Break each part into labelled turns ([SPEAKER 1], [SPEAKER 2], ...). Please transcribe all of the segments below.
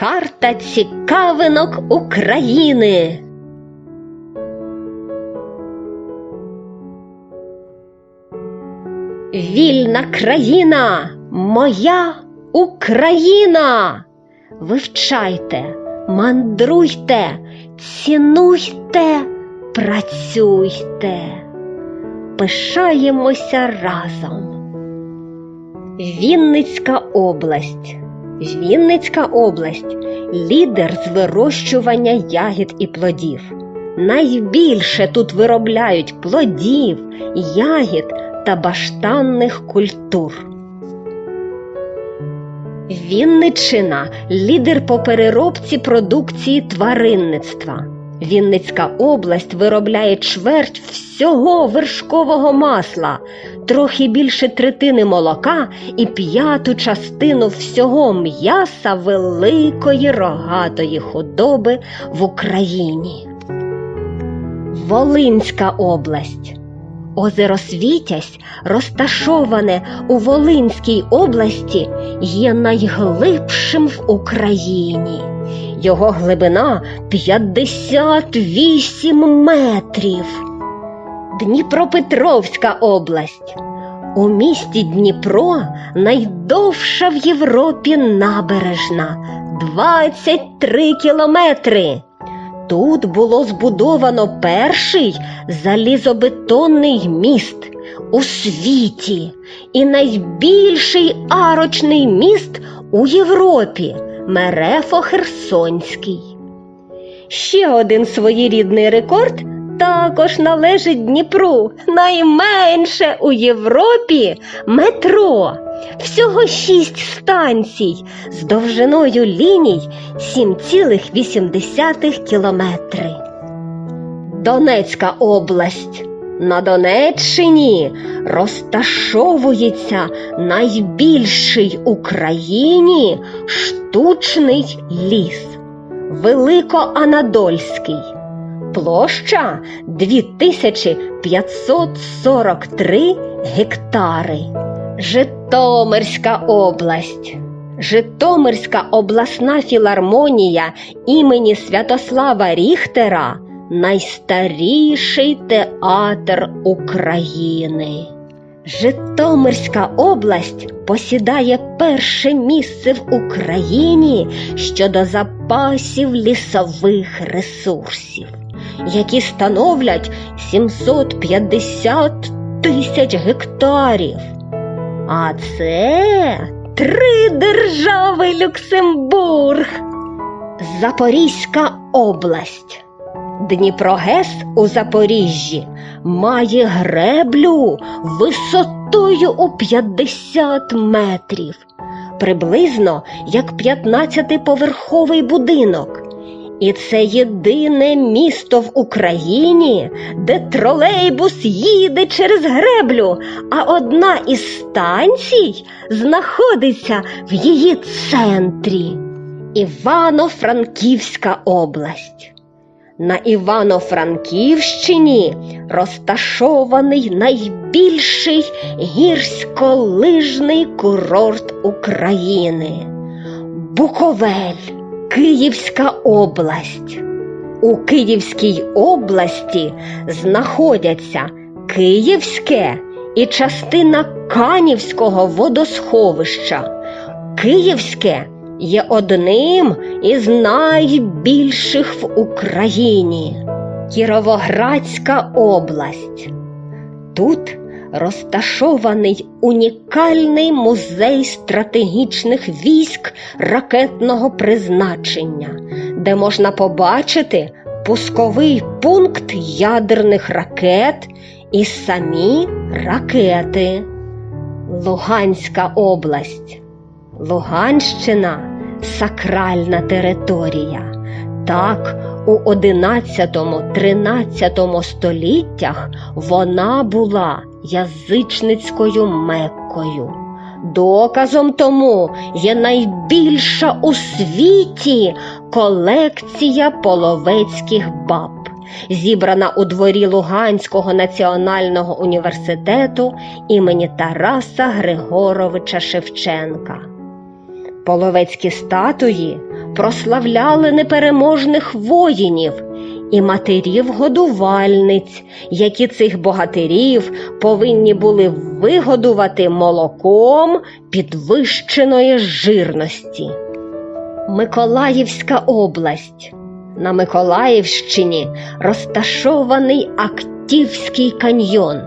[SPEAKER 1] Карта цікавинок України. Вільна країна, моя Україна. Вивчайте, мандруйте, цінуйте, працюйте, пишаємося разом. Вінницька область. Вінницька область лідер з вирощування ягід і плодів. Найбільше тут виробляють плодів, ягід та баштанних культур. Вінничина лідер по переробці продукції тваринництва. Вінницька область виробляє чверть всього вершкового масла, трохи більше третини молока і п'яту частину всього м'яса великої рогатої худоби в Україні. Волинська область. Озеро Світязь, розташоване у Волинській області, є найглибшим в Україні. Його глибина 58 метрів. Дніпропетровська область. У місті Дніпро найдовша в Європі набережна 23 кілометри. Тут було збудовано перший залізобетонний міст у світі і найбільший арочний міст у Європі Мерефо Херсонський. Ще один своєрідний рекорд також належить Дніпру. Найменше у Європі метро. Всього шість станцій з довжиною ліній 7,8 кілометри. Донецька область. На Донеччині розташовується найбільший у країні штучний ліс Великоанадольський. Площа 2543 гектари. Житомирська область. Житомирська обласна філармонія імені Святослава Ріхтера найстаріший театр України. Житомирська область посідає перше місце в Україні щодо запасів лісових ресурсів, які становлять 750 тисяч гектарів. А це три держави Люксембург. Запорізька область. Дніпрогес у Запоріжжі має греблю висотою у 50 метрів, приблизно як 15-поверховий будинок. І це єдине місто в Україні, де тролейбус їде через греблю, а одна із станцій знаходиться в її центрі Івано-Франківська область. На Івано-Франківщині розташований найбільший гірськолижний курорт України Буковель, Київська область. У Київській області знаходяться Київське і частина Канівського водосховища. Київське є одним із найбільших в Україні Кіровоградська область. Тут розташований унікальний музей стратегічних військ ракетного призначення, де можна побачити пусковий пункт ядерних ракет і самі ракети. Луганська область. Луганщина сакральна територія. Так, у 11-13 століттях вона була язичницькою меккою. Доказом тому є найбільша у світі колекція половецьких баб, зібрана у дворі Луганського національного університету імені Тараса Григоровича Шевченка. Половецькі статуї прославляли непереможних воїнів і матерів-годувальниць, які цих богатирів повинні були вигодувати молоком підвищеної жирності. Миколаївська область. На Миколаївщині розташований Актівський каньйон,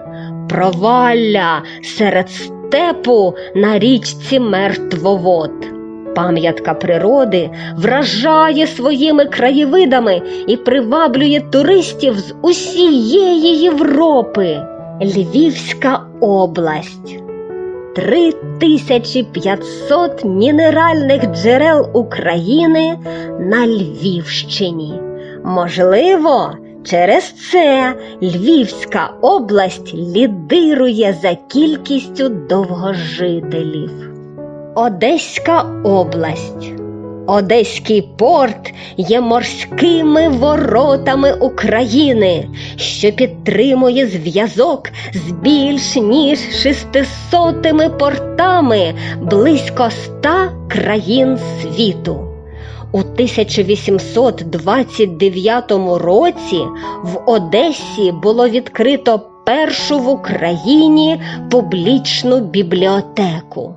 [SPEAKER 1] провалля серед степу на річці Мертвовод. Пам'ятка природи вражає своїми краєвидами і приваблює туристів з усієї Європи. Львівська область. 3500 мінеральних джерел України на Львівщині. Можливо, через це Львівська область лідирує за кількістю довгожителів. Одеська область. Одеський порт є морськими воротами України, що підтримує зв'язок з більш ніж 600 портами близько 100 країн світу. У 1829 році в Одесі було відкрито першу в Україні публічну бібліотеку.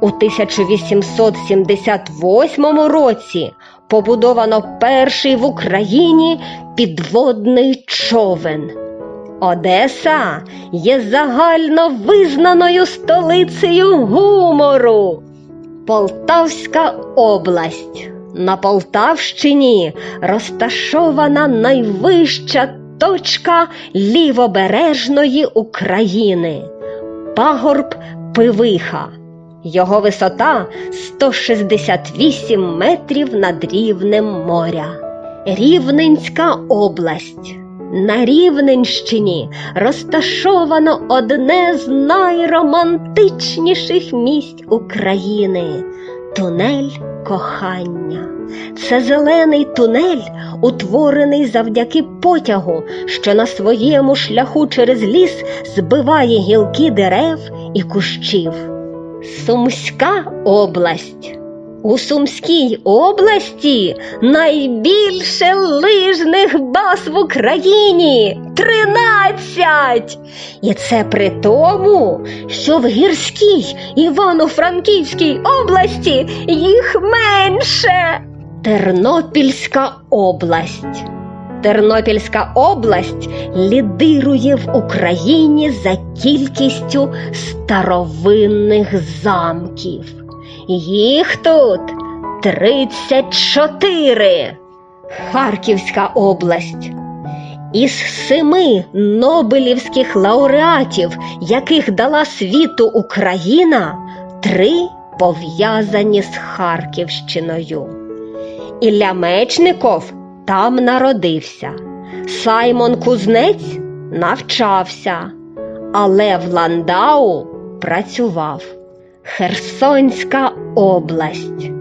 [SPEAKER 1] У 1878 році побудовано перший в Україні підводний човен. Одеса є загально визнаною столицею гумору. Полтавська область. На Полтавщині розташована найвища точка лівобережної України пагорб Пивиха. Його висота 168 метрів над рівнем моря. Рівненська область. На Рівненщині розташовано одне з найромантичніших місць України тунель кохання. Це зелений тунель, утворений завдяки потягу, що на своєму шляху через ліс збиває гілки дерев і кущів. Сумська область. У Сумській області найбільше лижних баз в Україні тринадцять. І це при тому, що в гірській Івано-Франківській області їх менше. Тернопільська область. Тернопільська область лідирує в Україні за кількістю старовинних замків. Їх тут 34. Харківська область. Із семи нобелівських лауреатів, яких дала світу Україна, три пов'язані з Харківщиною. Ілля Мечников там народився. Саймон Кузнець навчався, але в Ландау працював. Херсонська область.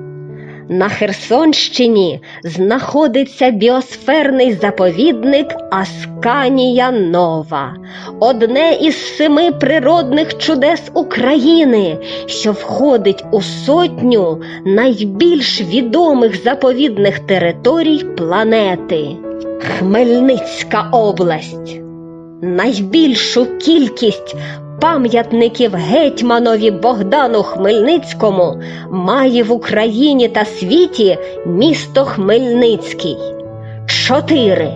[SPEAKER 1] На Херсонщині знаходиться біосферний заповідник Асканія Нова, одне із семи природних чудес України, що входить у сотню найбільш відомих заповідних територій планети. Хмельницька область. Найбільшу кількість пам'ятників гетьманові Богдану Хмельницькому має в Україні та світі місто Хмельницький. Чотири.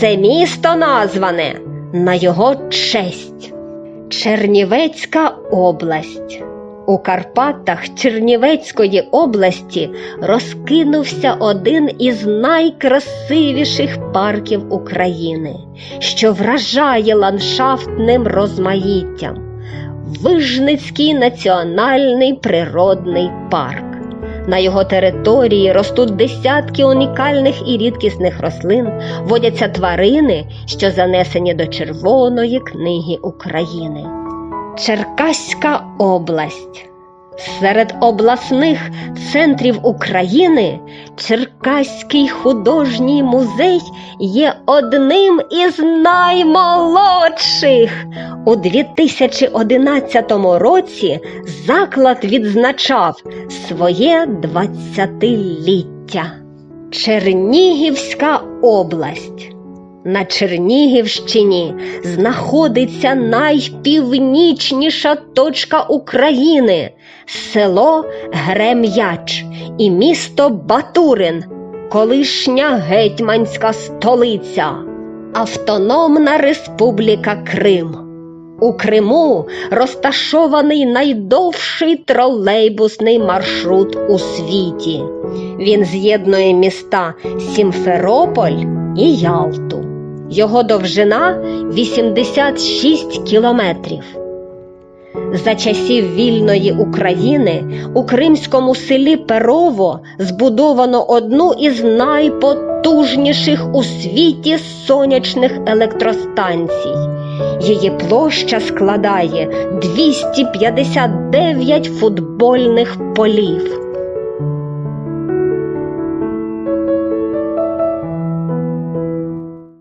[SPEAKER 1] Це місто назване на його честь. Чернівецька область. У Карпатах Чернівецької області розкинувся один із найкрасивіших парків України, що вражає ландшафтним розмаїттям Вижницький національний природний парк. На його території ростуть десятки унікальних і рідкісних рослин, водяться тварини, що занесені до Червоної книги України. Черкаська область. Серед обласних центрів України Черкаський художній музей є одним із наймолодших. У 2011 році заклад відзначав своє 20-ліття. Чернігівська область. На Чернігівщині знаходиться найпівнічніша точка України село Грем'яч і місто Батурин, колишня гетьманська столиця, Автономна Республіка Крим. У Криму розташований найдовший тролейбусний маршрут у світі. Він з'єднує міста Сімферополь і Ялту. Його довжина 86 кілометрів. За часів вільної України у кримському селі Перово збудовано одну із найпотужніших у світі сонячних електростанцій. Її площа складає 259 футбольних полів.